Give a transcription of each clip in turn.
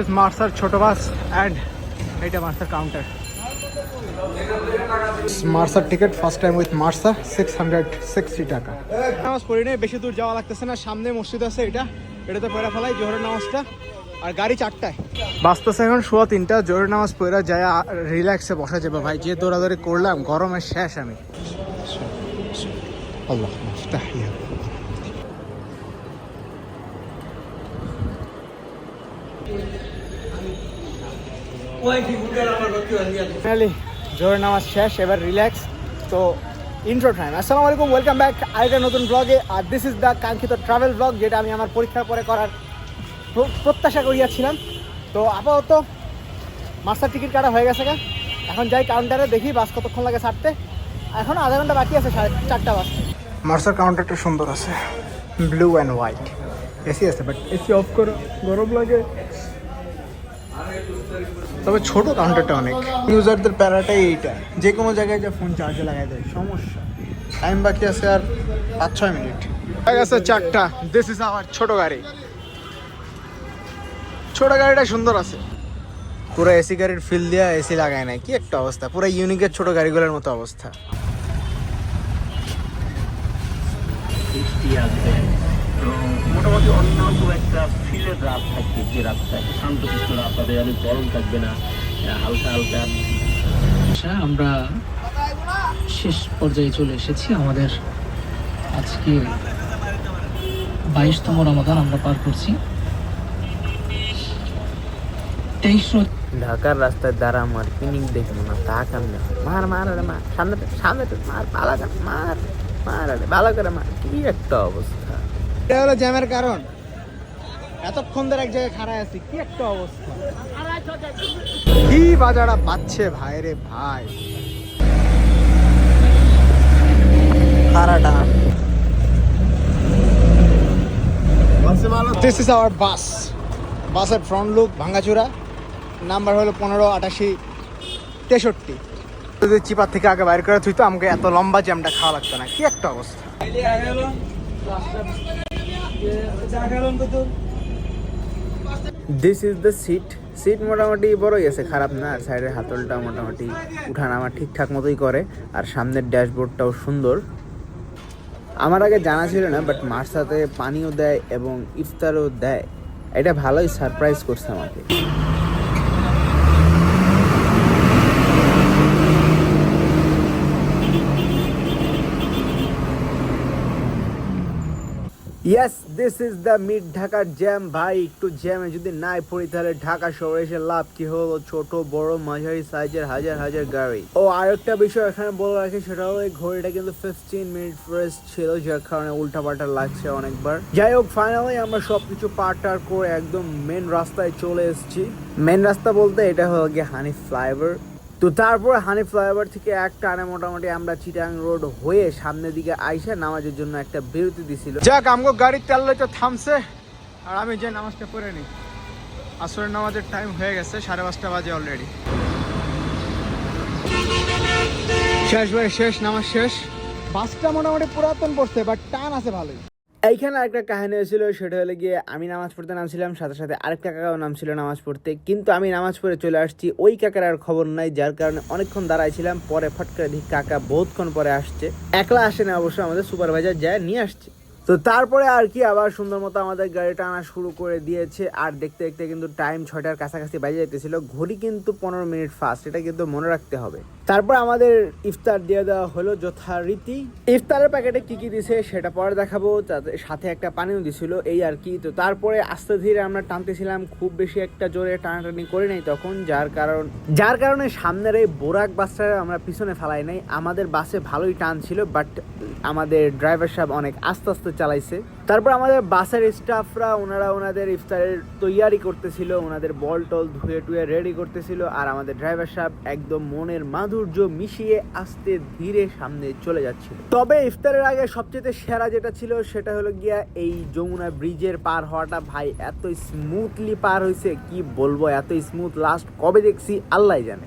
Is মার্সার ছোট bus and এটা মার্সার counter মার্সার ticket first time with Marsa six hundred sixty টাকা নামাজ পড়ি নেই বেশি দূর যাওয়া লাগতেছে না সামনে মসজিদ আছে এটা। এটাতে পড়া ফেলাই জোহরের নামাজটা আর গাড়ি চারটায়। বাঁচতেছে এখন শোয়া তিনটা জোহরের নামাজ পড়া যায় রিল্যাক্সে বসা যাবে ভাই। যে দৌড়াদৌড়ি করলাম গরমের শেষ আমি। আল্লাহ ফাইনালি জোর নামাজ শেষ, এবার রিল্যাক্স তো ইন্ট্রো টাইম আসসালামু আলাইকুম ওয়েলকাম ব্যাক আরেকটা নতুন ব্লগে আর দিস ইজ দ্য কাঙ্ক্ষিত ট্রাভেল ব্লগ যেটা আমি আমার পরীক্ষার পরে করার প্রত্যাশা করিয়াছিলাম। তো আপাতত মাস্টার টিকিট কাটা হয়ে গেছে গা। এখন যাই কাউন্টারে দেখি বাস কতক্ষণ লাগে ছাড়তে। এখন আধা ঘণ্টা বাকি আছে, সাড়ে চারটা বাস মার্সার কাউন্টারটা সুন্দর আছে। ব্লু অ্যান্ড হোয়াইট এসি আছে বাট এসি অফ করো, গরম লাগে। তবে ছোট কাউন্টারটা অনেক। ইউজারদের প্যারাটাই এইটা। যে কোনো জায়গায় যা ফোন চার্জে লাগাই দেয়, সমস্যা। টাইম বাকি আছে আর পাঁচ ছয় মিনিট গেছে চারটা। দিস ইজ আমার ছোট গাড়ি। ছোট গাড়িটা সুন্দর আছে। পুরো এসি গাড়ির ফিল দেওয়া এসি লাগায় নাই। কি একটা অবস্থা। পুরো ইউনিকের ছোট গাড়িগুলোর মতো অবস্থা। মোটামুটি অন্য একটা ফিলের রাত থাকবে যে রাতটা একটা শান্তশিষ্ট রাত হবে অনেক গরম থাকবে না হালকা হালকা। আচ্ছা আমরা শেষ পর্যায়ে চলে এসেছি আমাদের আজকে বাইশতম রমাদান আমরা পার করছি। তেইশশো ঢাকার রাস্তায় দাঁড়া মার পিনিক দেখব না তা কেমনে? মার মার আরে মার সামনে সামনে মার পালা করে মার মার আরে ভালো করে মার কি একটা অবস্থা। এটা হলো জ্যামের কারণ। এতক্ষণ ধরে এক জায়গায় খাড়ায় আছি কি একটা অবস্থা কি বাজারা পাচ্ছে ভাই রে ভাই খাড়াটা দিস ইজ আওয়ার বাস বাসের ফ্রন্ট লুক ভাঙ্গাচুরা নাম্বার হলো পনেরো আটাশি তেষট্টি যদি চিপার থেকে আগে বাইর করে তুই তো আমাকে এত লম্বা জ্যামটা খাওয়া লাগতো না কি একটা অবস্থা this is the seat seat মোটামুটি বড়ই আছে, খারাপ না। আর সাইডের হাতলটা মোটামুটি উঠানামা ঠিকঠাক মতোই করে। আর সামনের ড্যাশবোর্ডটাও সুন্দর। আমার আগে জানা ছিল না বাট মার সাথে পানিও দেয় এবং ইফতারও দেয়। এটা ভালোই সারপ্রাইজ করছে আমাকে। Yes this is the mid ঢাকার জ্যাম ভাই একটু জ্যামে যদি নাই পড়ি তাহলে ঢাকা শহরে এসে লাভ কি হলো ছোট বড় মাঝারি সাইজের হাজার হাজার গাড়ি ও আরেকটা বিষয় এখানে বলে রাখি সেটা হলো এই ঘড়িটা কিন্তু ফিফটিন মিনিট ফ্রেশ ছিল যার কারণে উল্টা পাল্টা লাগছে অনেকবার যাই হোক ফাইনালি আমরা সবকিছু পার টার করে একদম মেন রাস্তায় চলে এসেছি মেন রাস্তা বলতে এটা হলো গিয়ে হানি ফ্লাইওভার তো তারপর হানি ফ্লাইওভার থেকে এক টানে মোটামুটি আমরা চিটাং রোড হয়ে সামনের দিকে আইসা নামাজের জন্য একটা বিরতি দিছিল। যাক, আমগো গাড়ির তেল তো থামছে। আর আমি যে নামাজটা পড়ে নিই। আসরের নামাজের টাইম হয়ে গেছে, সাড়ে পাঁচটা বাজে অলরেডি শেষ ভাই, শেষ, নামাজ শেষ। বাসটা মোটামুটি পুরাতন পড়ছে বাট টান আছে ভালোই। এইখানে একটা কাহিনী হয়েছিল, সেটা হলে গিয়ে আমি নামাজ পড়তে নামছিলাম, সাথে সাথে আরেকটা কাকাও নামছিল নামাজ পড়তে। কিন্তু আমি নামাজ পড়ে চলে আসছি, ওই কাকার আর খবর নাই, যার কারণে অনেকক্ষণ দাঁড়াইছিলাম, পরে ফট করে দেখি কাকা বহুতক্ষণ পরে আসছে। একলা আসে না অবশ্য, আমাদের সুপারভাইজার যায়, নিয়ে আসছে। তো তারপরে আর কি, আবার সুন্দর মতো আমাদের গাড়িটা আনা শুরু করে দিয়েছে, আর দেখতে দেখতে কিন্তু টাইম ছয়টার কাছাকাছি বাজে যেতেছিল ঘড়ি কিন্তু পনেরো মিনিট ফাস্ট এটা কিন্তু মনে রাখতে হবে। তারপর আমাদের ইফতার দিয়ে দেওয়া হলো যথারীতি। ইফতারের প্যাকেটে কি কি দিছে সেটা পরে দেখাবো, তাতে সাথে একটা পানিও দিছিল, এই আর কি। তো তারপরে আস্তে ধীরে আমরা টানতেছিলাম, খুব বেশি একটা জোরে টানাটানি করি নাই তখন, যার কারণ যার কারণে সামনের এই বোরাক বাসটা আমরা পিছনে ফেলাই নাই। আমাদের বাসে ভালোই টান ছিল, বাট আমাদের ড্রাইভার সাহেব অনেক আস্তে আস্তে চালাইছে। তারপর আমাদের বাসের স্টাফরা ওনারা ওনাদের ইফতারের তৈয়ারি করতেছিল, ওনাদের বল টল ধুয়ে টুয়ে রেডি করতেছিল, আর আমাদের ড্রাইভার সাহেব একদম মনের মাধুর্য মিশিয়ে আস্তে ধীরে সামনে চলে যাচ্ছিল। তবে ইফতারের আগে সবচেয়ে সেরা যেটা ছিল সেটা হলো গিয়া এই যমুনা ব্রিজের পার হওয়াটা। ভাই, এত স্মুথলি পার হয়েছে কি বলব, এত স্মুথ লাস্ট কবে দেখছি আল্লাহ জানে।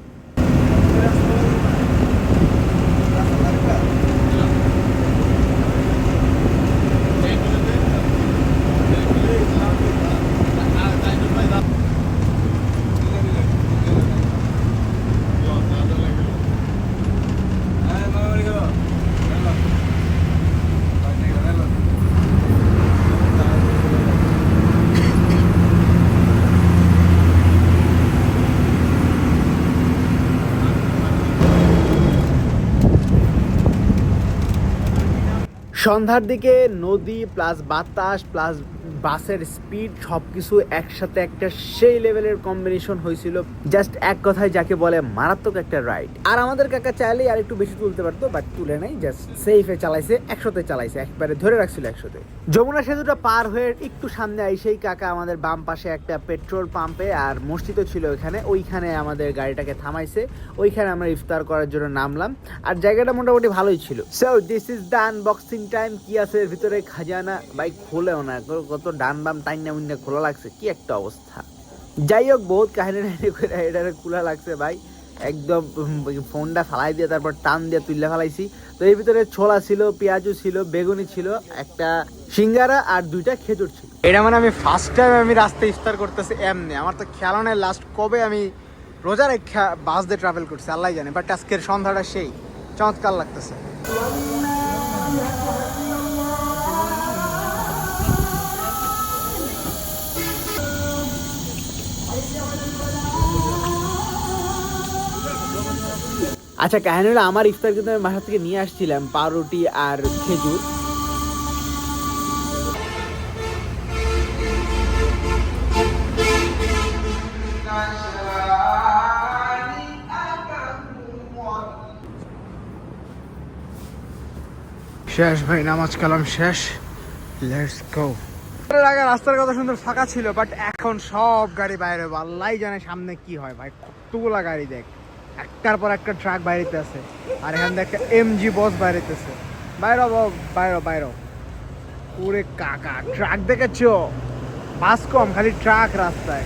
সন্ধ্যার দিকে নদী প্লাস বাতাস প্লাস বাসের স্পিড সব কিছু একসাথে একটা সেই লেভেলের কম্বিনেশন হয়েছিল। জাস্ট এক কথায় যাকে বলে মারাত্মক একটা রাইড আর আমাদের কাকা চাইলেই আর একটু বেশি তুলতে পারতো বাট তুলে নাই জাস্ট সেফে চালাইছে একশোতে চালাইছে, একবারে ধরে রাখছিল একশোতে যমুনা সেতুটা পার হয়ে একটু সামনে আইসেই কাকা আমাদের বাম পাশে একটা পেট্রোল পাম্পে আর মসজিদও ছিল ওইখানে ওইখানে আমাদের গাড়িটাকে থামাইছে। ওইখানে আমরা ইফতার করার জন্য নামলাম, আর জায়গাটা মোটামুটি ভালোই ছিল। So this is the unboxing time কি আছে ভিতরে? খাজানা বাইক খোলেও না, কত ডান বাম টাইনা মুন্না খোলা লাগছে, কি একটা অবস্থা। যাই হোক, বহুত কাহিনী টাহিনী করে এটারে খোলা লাগছে ভাই। একদম ফোনটা ফালাই দিয়ে তারপর টান দিয়ে তুললে ফেলাইছি। তো এর ভিতরে ছোলা ছিল পেঁয়াজু ছিল, বেগুনি ছিল, একটা সিঙ্গারা আর দুইটা খেজুর ছিল। এটা মানে আমি ফার্স্ট টাইম আমি রাস্তায় ইফতার করতেছি এমনি। আমার তো খেয়াল নেই লাস্ট কবে আমি রোজা রেখা বাস দিয়ে ট্রাভেল করছি আল্লাহ জানে। বাট আজকের সন্ধ্যাটা সেই, চমৎকার লাগতেছে। আচ্ছা কাহিনী হলো আমার ইফতার কিন্তু আমি বাসা থেকে নিয়ে আসছিলাম পাউরুটি আর খেজুর। শেষ ভাই নামাজ কালাম শেষ। লেটস গো আগে রাস্তার কথা সুন্দর ফাঁকা ছিল বাট এখন সব গাড়ি বাইরে আল্লাহ জানে সামনে কি হয় ভাই কতগুলা গাড়ি দেখ। একটার পর একটা ট্রাক বাইরেতে আছে। আর এখান থেকে একটা এমজি বস বাইরেতেছে বাইর বাইর বাইর। ওরে কাকা ট্রাক দেখেছ? বাস কম, খালি ট্রাক রাস্তায়।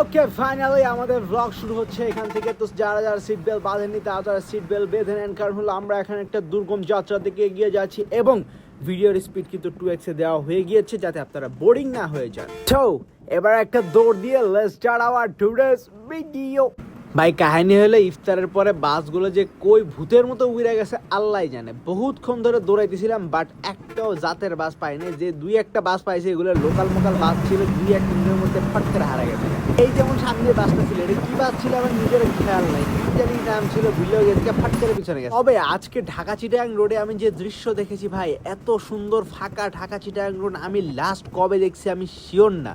ওকে ফাইনালি আমাদের ব্লগ শুরু হচ্ছে এখান থেকে। তো যারা যারা সিট বেল্ট বাঁধেননি, তারা তারা সিট বেল্ট বেঁধে নেন। কারণ হলো আমরা এখানে একটা দুর্গম যাত্রার দিকে এগিয়ে যাচ্ছি এবং ভিডিওর স্পিড কিন্তু টু এক্সে দেওয়া হয়ে গিয়েছে যাতে আপনারা বোরিং না হয়ে যান। তো এবার একটা দৌড় দিয়ে লেটস স্টার্ট টুডেস ভিডিও। ভাই, কাহিনী হলে ইফতারের পরে বাসগুলো যে কই ভূতের মতো উড়ে গেছে আল্লাহ জানে। বহুতক্ষণ ধরে দৌড়াইতেছিলাম বাট একটাও জাতের বাস পাইনি। যে দুই একটা বাস পাইছে, এগুলো লোকাল মোকাল বাস ছিল, দুই এক দিনের মধ্যে ফট করে হারা গেছে। এই যেমন সামনে বাসটা ছিল, এটা কি বাস ছিল আমার নিজের খেয়াল নাই। নাম ছিল, ভুলেও গেছে ফট পিছনে গেছে। তবে আজকে ঢাকা চিটাং রোডে আমি যে দৃশ্য দেখেছি ভাই, এত সুন্দর ফাঁকা ঢাকা চিটাং রোড, আমি লাস্ট কবে দেখছি আমি শিওর না।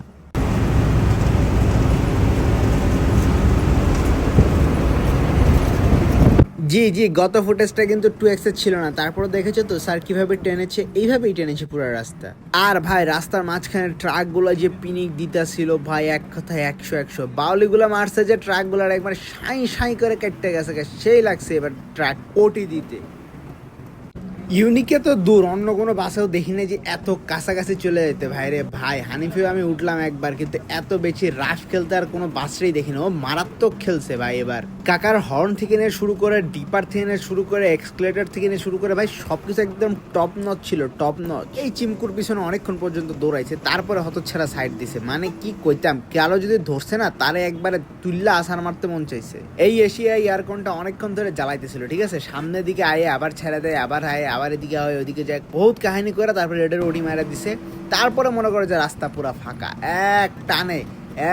জি জি, গত ফুটেজটা কিন্তু টু এক্সের ছিল না। তারপর দেখেছ তো স্যার কীভাবে টেনেছে? এইভাবেই টেনেছে পুরো রাস্তা। আর ভাই, রাস্তার মাঝখানে ট্রাকগুলো যে পিনিক দিতেছিল, ভাই, এক কথায় একশো একশো। বাউলিগুলো মারছে যে ট্রাকগুলোর একবার সাঁই সাই করে কেটে গেছে সেই লাগছে এবার ট্রাক ওটি দিতে। ইউনিকে তো দূর, অন্য কোনো বাসেও দেখি না যে এত কাছাকাছি চলে যেতে। ভাই রে ভাই, হানিফিও আমি উঠলাম একবার, কিন্তু এত বেশি রাশ খেলতে আর কোনো বাসটাই দেখি না ও মারাত্মক খেলছে ভাই এবার। কাকার হর্ন থেকে নিয়ে শুরু করে ডিপার থেকে নিয়ে শুরু করে এক্সক্লেটার থেকে নিয়ে শুরু করে, ভাই সবকিছু একদম টপ নচ ছিল টপ নচ এই চিমকুর পিছনে অনেকক্ষণ পর্যন্ত দৌড়াইছে, তারপরে হতচ্ছাড়া সাইড দিছে। মানে কি কইতাম কালো যদি ধরছে না, তারে একবারে তুল্লা আসার মারতে মন চাইছে। এই এশিয়া ইয়ারকনটা অনেকক্ষণ ধরে জ্বালাইতেছিল, ঠিক আছে? সামনের দিকে আয়ে, আবার ছেড়ে দেয়, আবার আয়ে, আবার এদিকে হয়, ওইদিকে যায়। বহুত কাহিনী করে তারপরে রেডের ওডি মারা দিছে। তারপরে মনে করে যে রাস্তা পুরা ফাঁকা। এক টানে,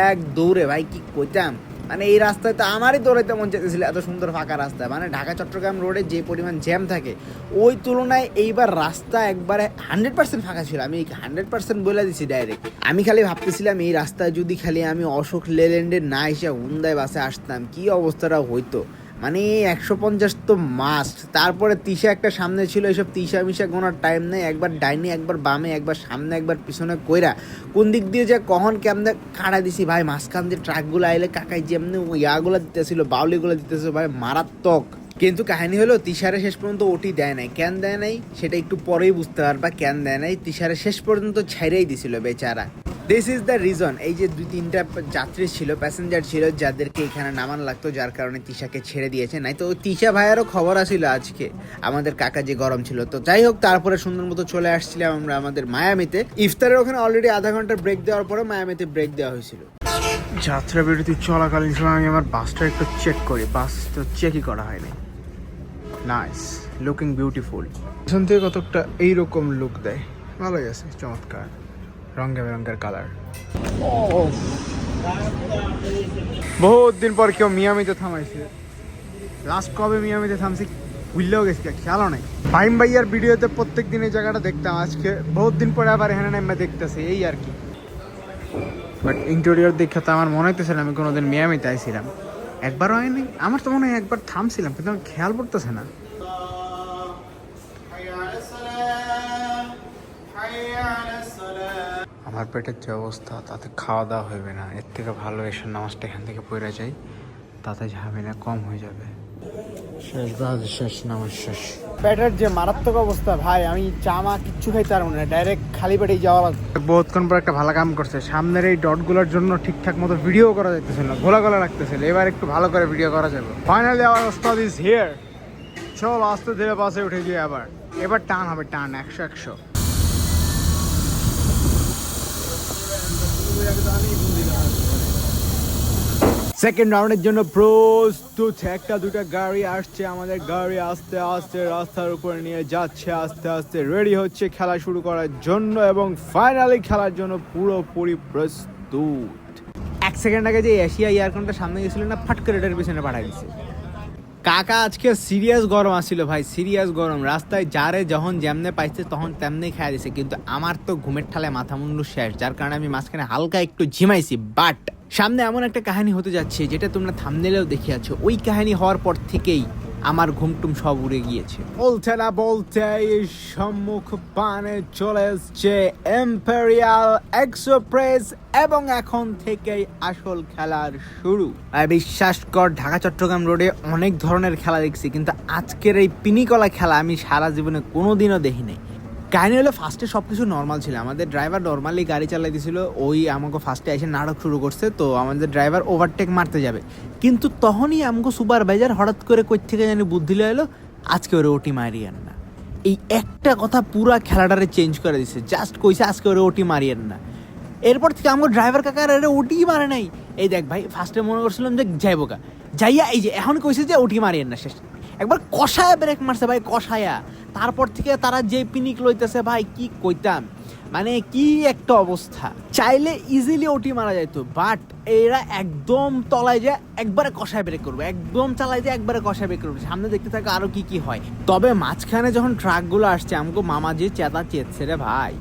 এক দৌড়ে, ভাই কি কইতাম? মানে এই রাস্তায় তো আমারই দৌড়াইতে মন চাইতেছিল, এত সুন্দর ফাঁকা রাস্তা। মানে ঢাকা, চট্টগ্রাম রোডে যে পরিমাণ জ্যাম থাকে, ওই তুলনায় এইবার রাস্তা একবারে হান্ড্রেড পার্সেন্ট ফাঁকা ছিল। আমি হান্ড্রেড পার্সেন্ট বলে দিছি ডাইরেক্ট আমি খালি ভাবতেছিলাম, এই রাস্তায় যদি খালি আমি অশোক লেল্যান্ডে না এসে হুন্দায় বাসে আসতাম, কি অবস্থাটা হইতো? মানে একশো পঞ্চাশ তো মাস্ট তারপরে তিশা একটা সামনে ছিল এইসব তিশা মিশা গোনার টাইম নেই। একবার ডাইনে, একবার বামে, একবার সামনে, একবার পিছনে কইরা কোন দিক দিয়ে যে কখন কেমনে কাটা দিছি ভাই, মাঝখান দিয়ে ট্রাকগুলো আইলে কাকাই যেমনি ইয়াগুলো দিতেছিল, বাউলিগুলো দিতেছিল ভাই, মারাত্মক। কিন্তু কাহিনী হলো, তিশারে শেষ পর্যন্ত ওটি দেয় নাই। কেন দেয় নাই? সেটা একটু পরেই বুঝতে পারবা, কেন দেয় নাই? তিশারে শেষ পর্যন্ত ছেড়েই দিছিল বেচারা। দিস ইজ দ্য রিজন এই যে দুই তিনটা যাত্রী ছিল প্যাসেঞ্জার ছিল, যাদেরকে এখানে নামান লাগতো, যার কারণে তিশাকে ছেড়ে দিয়েছে। নাই তো তিশা ভাইয়েরও খবর আসছিল আজকে। আমাদের কাকা যে গরম ছিল। তো যাই হোক, তারপরে সুন্দর মতো চলে আসছিলাম আমরা আমাদের মায়ামিতে। ইফতারের ওখানে অলরেডি আধা ঘণ্টা ব্রেক দেওয়ার পরে মায়ামিতে ব্রেক দেওয়া হয়েছিল। যাত্রা বিরতি চলাকালীন সময় আমি আমার বাসটা একটু চেক করি। বাস তো চেকই করা হয়নি। নাইস লুকিং বিউটিফুল পেছন থেকে কতকটা এইরকম লুক দেয়। ভালোই আছে, চমৎকার। রঙে বেরঙ্গের কালার বহুত দিন পর কেউ মিয়ামিতে থামাইছে। লাস্ট কবে মিয়ামিতে থামছি ভুললেও গেছি খেয়ালও নাই। ফাইম ভাইয়ার ভিডিওতে প্রত্যেক দিন এই জায়গাটা দেখতাম, আজকে বহুত দিন পরে আবার এখানে নামে দেখতেছি, এই আর কি। বাট ইন্টেরিয়র দেখে তো আমার মনে হইতেছে না আমি কোনোদিন মিয়ামিতে আইছিলাম। একবারও হয়নি আমার তো মনে হয় একবার থামছিলাম, কিন্তু আমার খেয়াল পড়তেছে না। পেটের যে অবস্থা তাতে খাওয়া দাওয়া হইবে না। এর থেকে ভালো এসে নামাজটা এখান থেকে পড়ে যাই তাতে ঝামেলা কম হয়ে যাবে। শেষ বাজ শেষ নামাজ শেষ। পেটের যে মারাত্মক অবস্থা ভাই আমি চামা কিচ্ছু খাইতে পারব না ডাইরেক্ট খালি পেটেই যাওয়া লাগবে। বহুতক্ষণ পর একটা ভালো কাম করছে। সামনের এই ডটগুলোর জন্য ঠিকঠাক মতো ভিডিও করা যাইতেছিল না গোলা গোলা রাখতেছিল। এবার একটু ভালো করে ভিডিও করা যাবে। ফাইনালি আওয়ার ওস্তাদ ইজ হিয়ার চল আস্তে ধীরে বাসে উঠে গিয়ে আবার। এবার টান হবে টান একশো একশো। সেকেন্ড রাউন্ডের জন্য প্রস্তুত। একটা, দুটা গাড়ি আসছে আমাদের। গাড়ি আস্তে আস্তে রাস্তার উপর নিয়ে যাচ্ছে, আস্তে আস্তে রেডি হচ্ছে খেলা শুরু করার জন্য এবং ফাইনালি খেলার জন্য পুরোপুরি প্রস্তুত। এক সেকেন্ড আগে যে এশিয়া ইয়ারকনটা সামনে গেছিল না ফাট করে এটার পিছনে পাঠাই দিছে কাকা আজকে সিরিয়াস গরম আসছিল ভাই, সিরিয়াস গরম। রাস্তায় যারে যখন যেমনে পাইছে তখন তেমনি খেয়ে দিছে। কিন্তু আমার তো ঘুমের ঠালে মাথা মুন্ডু শেষ, যার কারণে আমি মাঝখানে হালকা একটু ঝিমাইছি। বাট সামনে এমন একটা কাহিনী হতে যাচ্ছে, যেটা তোমরা থামনেলেও দেখিয়াছো। ওই কাহিনী হওয়ার পর থেকেই আমার ঘুমটুম সব উড়ে গিয়েছে। বলতে না বলতে সম্মুখ পানে চলে এসছে এম্পেরিয়াল এক্সপ্রেস এবং এখন থেকেই আসল খেলার শুরু। বিশ্বাস কর ঢাকা চট্টগ্রাম রোডে অনেক ধরনের খেলা দেখছি কিন্তু আজকের এই পিনিকলা খেলা আমি সারা জীবনে কোনোদিনও দেখি নাই কাহিনী হলো ফার্স্টে সব কিছু নর্মাল ছিল। আমাদের ড্রাইভার নর্মালি গাড়ি চালাই দিছিল, ওই আমাকে ফার্স্টে এসে নাটক শুরু করছে, তো আমাদের ড্রাইভার ওভারটেক মারতে যাবে। কিন্তু তখনই আমাকে সুপারভাইজার হঠাৎ করে কই থেকে জানি বুদ্ধি এলো, আজকে ওরে ওটি মারিয়েন না। এই একটা কথা পুরা খেলাটারে চেঞ্জ করে দিছে জাস্ট কইছে আজকে ওরে ওটি মারিয়েন না। এরপর থেকে আমার ড্রাইভার কাকার আরে ওটি মারে নাই। এই দেখ ভাই ফার্স্টে মনে করছিলাম যে যাইবো কা যাইয়া এই যে, এখন কইছে যে ওটি মারিয়েন না, শেষ। একবার কষায়া ব্রেক মারছে ভাই, কষায়া। তারপর থেকে তারা যে পিনিক লইতেছে, ভাই, কি কইতাম? মানে কি একটা অবস্থা। চাইলে ইজিলি ওটি মারা যাইত বাট এরা একদম তলায় যে একবারে কষায় ব্রেক করবে। একদম চালায় যে একবারে কষায় ব্রেক করবে। সামনে দেখতে থাকে আরও কি কি হয়। তবে মাঝখানে যখন ট্রাকগুলো আসছে, আমাকে মামা যে চেতা চেতছে রে ভাই।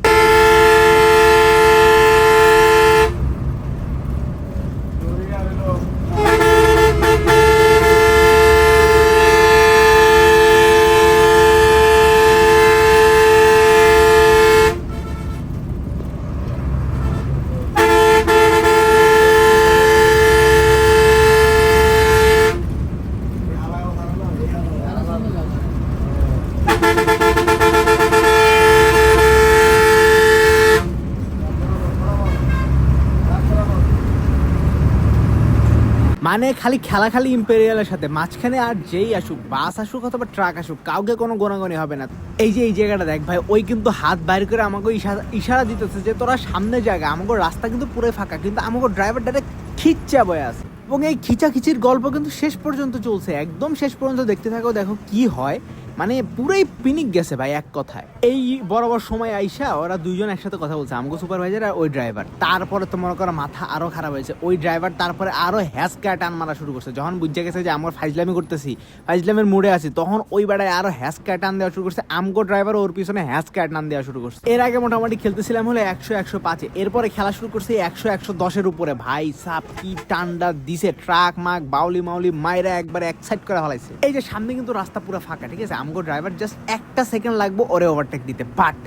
মানে খালি খেলা খালি ইম্পেরিয়ালের সাথে। মাঝখানে আর যেই আসুক বাস আসুক অথবা ট্রাক আসুক, কাউকে কোনো গোনাগনি হবে না। এই যে, এই জায়গাটা দেখ ভাই, ওই কিন্তু হাত বাইর করে আমাকে ইশারা ইশারা দিতেছে যে, তোরা সামনে জায়গা আমাকে রাস্তা কিন্তু পুরো ফাঁকা, কিন্তু আমাকে ড্রাইভার ডাইরেক্ট খিচ্চা বয়ে আছে। এবং এই খিচাখিচির গল্প কিন্তু শেষ পর্যন্ত চলছে, একদম শেষ পর্যন্ত দেখতে থাকো, দেখো কি হয়। মানে পুরাই পিনিক গেছে ভাই এক কথায়। এই বরাবর সময় আইসা ওরা দুইজন একসাথে কথা বলছে, আমগো সুপারভাইজার আর ওই ড্রাইভার তারপরে তো মনে করো মাথা আরও খারাপ হয়েছে। ওই ড্রাইভার তারপরে আরও হ্যাসকা টান মারা শুরু করছে। যখন বুঝে গেছে যে আমার ফাইজলামি করতেছি, ফাইজলামের মুডে আছি, তখন ওই বেড়ায় আরও হ্যাসকা টান দেওয়া শুরু করছে। আমগো ড্রাইভার ওর পিছনে হ্যাসকা টান দেওয়া শুরু করছে। এর আগে মোটামুটি খেলতেছিলাম হলো একশো একশো পাঁচে। এরপরে খেলা শুরু করছে একশো একশো দশের উপরে। ভাই সাপ কি টান্ডা দিছে, ট্রাক মাক বাউলি, মাউলি, মাইরা একবার এক সাইড করে ফেলাইছে। এই যে সামনে কিন্তু রাস্তা পুরো ফাঁকা, ঠিক আছে? আমগো ড্রাইভার জাস্ট একটা সেকেন্ড লাগবো, ওরে ওভারটেক দিতে। বাট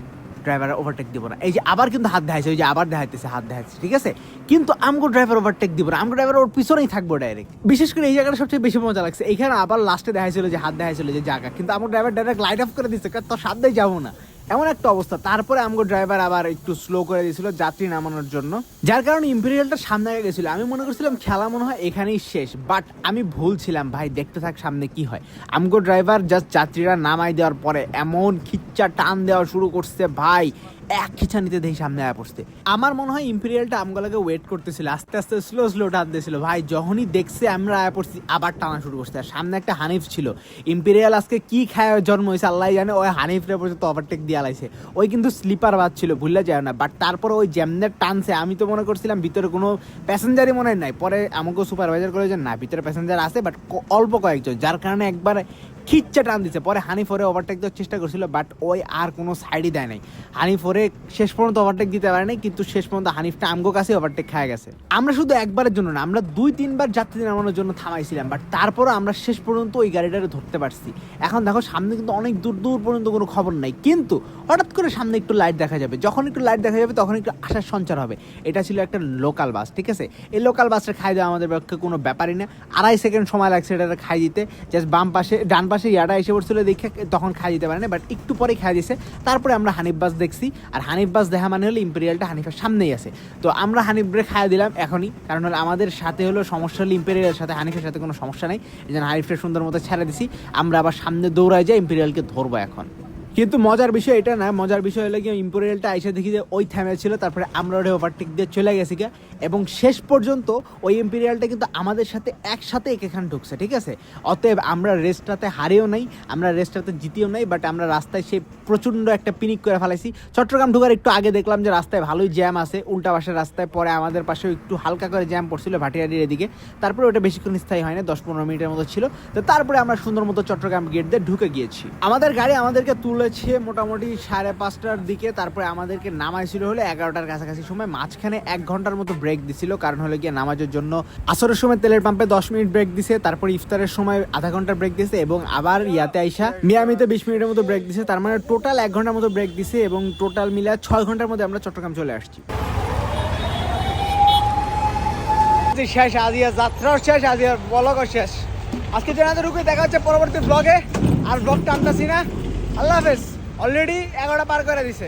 ড্রাইভার ওভারটেক দিব না। এই যে আবার কিন্তু হাত দেখাইছে, ওই যে আবার দেখাইতেছে, হাত দেখাচ্ছে ঠিক আছে? কিন্তু আমগো ড্রাইভার ওভারটেক দিব না। আমগো ড্রাইভার ওর পিছনেই থাকব ডাইরেক্ট বিশেষ করে এই জায়গাটা সবচেয়ে বেশি মজা লাগছে। এখানে আবার লাস্টে দেখাইছিল যে হাত দেখাইছিল যে জায়গা। কিন্তু আমার ড্রাইভার ডাইরেক্ট লাইট অফ করে দিচ্ছে তোর সাথে যাব না। এমন একটা অবস্থা। তারপরে আমগো ড্রাইভার আবার একটু স্লো করে দিয়েছিল যাত্রী নামানোর জন্য। যার কারণে ইম্পেরিয়ালটা সামনে আগে গেছিল। আমি মনে করছিলাম খেলা মনে হয় এখানেই শেষ বাট আমি ভুল ছিলাম। ভাই, দেখতে থাক সামনে কি হয়। আমগো ড্রাইভার জাস্ট যাত্রীরা নামাই দেওয়ার পরে এমন খিচ্চা টান দেওয়া শুরু করছে, ভাই। এক খিচানিতে দেখি সামনে আয়া পড়ছে। আমার মনে হয় ইম্পেরিয়ালটা আমগুলোকে ওয়েট করতেছিল, আস্তে আস্তে স্লো স্লো টান দিয়েছিল ভাই, যখনই দেখছে আমরা আয়া পড়ছি, আবার টানা শুরু করছে। আর সামনে একটা হানিফ ছিল। ইম্পেরিয়াল আজকে কি খায় জন্ম হয়েছে আল্লাহ জানে, ওই হানিফরে পর্যন্ত ওভারটেক দিয়ে আলাইছে। ওই কিন্তু স্লিপার বাদ ছিল, ভুললে যায় না। বাট তারপরে ওই জ্যামনের টানছে, আমি তো মনে করছিলাম ভিতরে কোনো প্যাসেঞ্জারই মনে হয় নাই। পরে আমাকে সুপারভাইজার করে যে, না, ভিতরে প্যাসেঞ্জার আছে বাট অল্প কয়েকজন। যার কারণে একবার খিচ্চা টান দিছে। পরে হানি ফোরে ওভারটেক দেওয়ার চেষ্টা করছিল বাট ওই আর কোনো সাইডই দেয় নাই। হানি ফোরে শেষ পর্যন্ত ওভারটেক দিতে পারে নাই, কিন্তু শেষ পর্যন্ত হানিফটা আমগো কাছে ওভারটেক খায় গেছে। আমরা শুধু একবারের জন্য না, আমরা দুই, তিনবার যাত্রী নামানোর জন্য থামাইছিলাম বাট তারপরও আমরা শেষ পর্যন্ত ওই গাড়িটারে ধরতে পারছি। এখন দেখো, সামনে কিন্তু অনেক দূর দূর পর্যন্ত কোনো খবর নাই, কিন্তু হঠাৎ করে সামনে একটু লাইট দেখা যাবে। যখন একটু লাইট দেখা যাবে, তখন একটু আশার সঞ্চার হবে। এটা ছিল একটা লোকাল বাস ঠিক আছে? এই লোকাল বাসটা খাই দেওয়া আমাদের পক্ষে কোনো ব্যাপারই না। আড়াই সেকেন্ড সময় লাগছে এটা খাই দিতে জাস্ট বাম পাশে, ডান পাশে ইয়াটা এসে পড়ছিল, দেখে তখন খাই দিতে পারে না বাট একটু পরে খাই দিয়েছে। তারপরে আমরা হানিফ বাস দেখছি, আর হানিফ বাস দেখা মানে হলো ইম্পেরিয়ালটা হানিফের সামনেই আছে। তো আমরা হানিফ ব্রেক খাই দিলাম এখনই, কারণ হলো আমাদের সাথে হলো সমস্যা হলো ইম্পেরিয়ালের সাথে, হানিফের সাথে কোনো সমস্যা নেই। এই জন্য হানিফের সুন্দর মতো ছেড়ে দিছি। আমরা আবার সামনে দৌড়ায় যাই, ইম্পেরিয়ালকে ধরবো এখন। কিন্তু মজার বিষয় এটা না, মজার বিষয় হলো গিয়ে ইম্পোরিয়ালটা এসে দেখি যে ওই থ্যামে ছিল, তারপরে আমরা ওটা ওভারটেক দিয়ে চলে গেছি গা এবং শেষ পর্যন্ত ওই ইম্পেরিয়ালটা কিন্তু আমাদের সাথে একসাথে এখানে ঢুকছে, ঠিক আছে? অতএব আমরা রেস্টটাতে হারেও নাই, আমরা রেস্টটাতে জিতিও নাই বাট আমরা রাস্তায় সেই প্রচণ্ড একটা পিনিক করে ফেলাইছি। চট্টগ্রাম ঢোকার একটু আগে দেখলাম যে রাস্তায় ভালোই জ্যাম আছে, উল্টা পাশের রাস্তায়, পরে আমাদের পাশেও একটু হালকা করে জ্যাম পড়ছিল ভাটিয়ারির এদিকে। তারপরে ওটা বেশিক্ষণ স্থায়ী হয় না দশ পনেরো মিনিটের মতো ছিল। তো তারপরে আমরা সুন্দর মতো চট্টগ্রাম গেট দিয়ে ঢুকে গিয়েছি। আমাদের গাড়ি আমাদেরকে তুলেছে মোটামুটি সাড়ে পাঁচটার দিকে। তারপরে আমাদেরকে নামাইছিল হলে এগারোটার কাছাকাছি সময়। মাঝখানে এক ঘণ্টার মতো ব্রেক দিছিল। কারণ হলো গিয়ে নামাজের জন্য আসরের সময় তেলের পাম্পে দশ মিনিট ব্রেক দিছে। তারপর ইফতারের সময় আধা ঘণ্টা ব্রেক দিছে এবং আবার ইয়াতে আইসা মিয়ামিতে বিশ মিনিটের মতো ব্রেক দিছে। তার মানে টোটাল এক ঘণ্টার মতো ব্রেক দিছে এবং টোটাল মিলে ছয় ঘণ্টার মধ্যে আমরা চট্টগ্রাম চলে আসছি। শেষ আজিয়া যাত্রাও শেষ আজিয়ার ব্লগও শেষ। আজকে জানাতে রুকে দেখা হচ্ছে পরবর্তী ব্লগে আর ব্লগটা টানতাছি না। আল্লাহ হাফেজ অলরেডি এগারোটা পার করে দিছে।